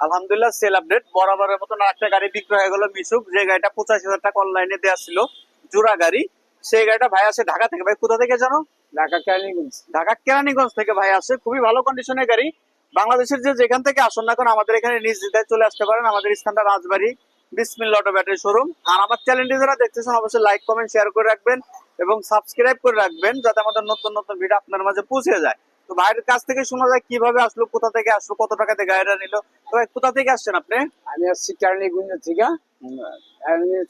আলহামদুলিল্লাহ sell update বরাবরের মতন একটা গাড়ি বিক্রি হয়ে গেল মিশুক। যে গাড়িটা পঁচাশি হাজার টাকা অনলাইনে দেওয়া ছিল জোড়া গাড়ি। সেই গাড়িটা ভাই আসে ঢাকা থেকে। ভাই কোথা থেকে জানো? ঢাকা কেরানীগঞ্জ। ঢাকা কেরানীগঞ্জ থেকে ভাই আসে খুবই ভালো কন্ডিশনের গাড়ি। বাংলাদেশের যে যেখান থেকে আসুন না কেন আমাদের এখানে নিজ দিদায় চলে আসতে পারেন। আমাদের স্থানটা Rajbari Bismil auto battery showroom আর আমার চ্যানেলটি যারা দেখতেছেন অবশ্যই লাইক কমেন্ট শেয়ার করে রাখবেন এবং সাবস্ক্রাইব করে রাখবেন যাতে আমাদের নতুন নতুন ভিডিও আপনার মাঝে পৌঁছে যায়। তো ভাইয়ের কাছ থেকে শোনা যায় কীভাবে আসলো কোথা থেকে আসলো কত টাকাতে গাড়িটা নিল? তো ভাই কোথা থেকে আসছেন আপনি? আমি আসছি কেরানীগঞ্জ থেকে।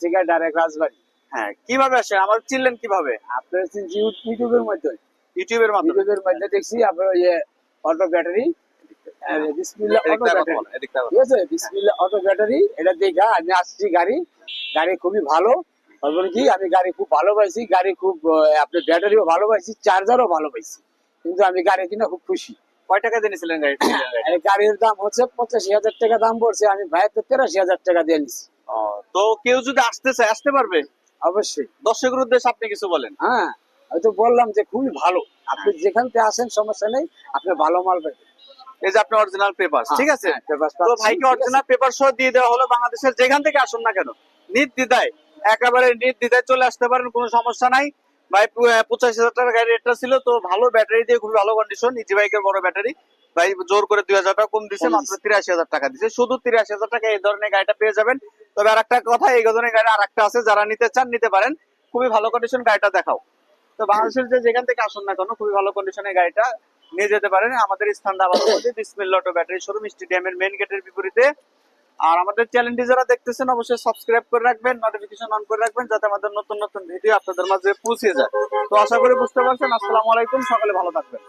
থেকে ডাইরেক্ট রাজবাড়ি। হ্যাঁ কীভাবে আসেন আমার চিনলেন কীভাবে? আপনার ইউটিউবের মধ্যে। ইউটিউবের মাধ্যমে। ইউটিউবের মধ্যে দেখছি আপনার ইয়ে অটো ব্যাটারি অটো এটা দেখা আমি আসছি গাড়ি। গাড়ি খুবই ভালো। কি আমি গাড়ি খুব ভালো পাইছি গাড়ি খুব আপনার ব্যাটারিও ভালো পাইছি চার্জারও ভালো পাইছি কিন্তু আমি গাড়ি কিনে খুব খুশি। কয় টাকা দিয়ে নিয়েছিলেন গাড়িটা? এই গাড়ির দাম হচ্ছে পঁচাশি হাজার টাকা দাম পড়ছে আমি ভাইয়ের তো তেরাশি হাজার টাকা দিয়ে নিছি তো কেউ যদি আসতে চায় আসতে পারবে? অবশ্যই। দর্শকের উদ্দেশ্যে আপনি কিছু বলেন। হ্যাঁ হয়তো বললাম যে খুবই ভালো। আপনি যেখান থেকে আসেন সমস্যা নেই আপনি ভালো মাল পাবেন। এই যে আপনার অরিজিনাল পেপার ঠিক আছে? হ্যাঁ, তো ভাইকে অরিজিনাল পেপার সহ দিয়ে দেওয়া হলো। বাংলাদেশের যেখান থেকে আসুন না কেন নির্দ্বিধায় একেবারে নির্দ্বিধায় চলে আসতে পারেন কোনো সমস্যা নাই। ভাই পঁচাশি হাজার টাকা গাড়ি রেটটা ছিল তো ভালো ব্যাটারি দিয়ে খুবই ভালো কন্ডিশন ইজি বাইকের বড় ব্যাটারি ভাই জোর করে দুই হাজার টাকা কম দিছে মাত্র তিরাশি হাজার টাকা দিছে। শুধু তিরাশি হাজার টাকা এই ধরনের গাড়িটা পেয়ে যাবেন। তবে আর একটা কথা এই ধরনের গাড়ি আর একটা আছে যারা নিতে চান নিতে পারেন। খুবই ভালো কন্ডিশন গাড়িটা দেখাও। তো বাংলাদেশের যে যেখান থেকে আসুন না কেন খুবই ভালো কন্ডিশনের গাড়িটা নিয়ে যেতে পারেন। আমাদের স্থানটা আবার বলছি বিসমিল অটো ব্যাটারি শোরুম স্টেডিয়ামের মেইন গেটের বিপরীতে। আর আমাদের চ্যানেলটি যারা দেখতেছেন, অবশ্যই সাবস্ক্রাইব করে রাখবেন নোটিফিকেশন অন করে রাখবেন, যাতে আমাদের নতুন নতুন ভিডিও আপনাদের মাঝে পৌঁছে যায়। তো আশা করি বুঝতে পারছেন। আসসালামু আলাইকুম, সকালে ভালো থাকবেন।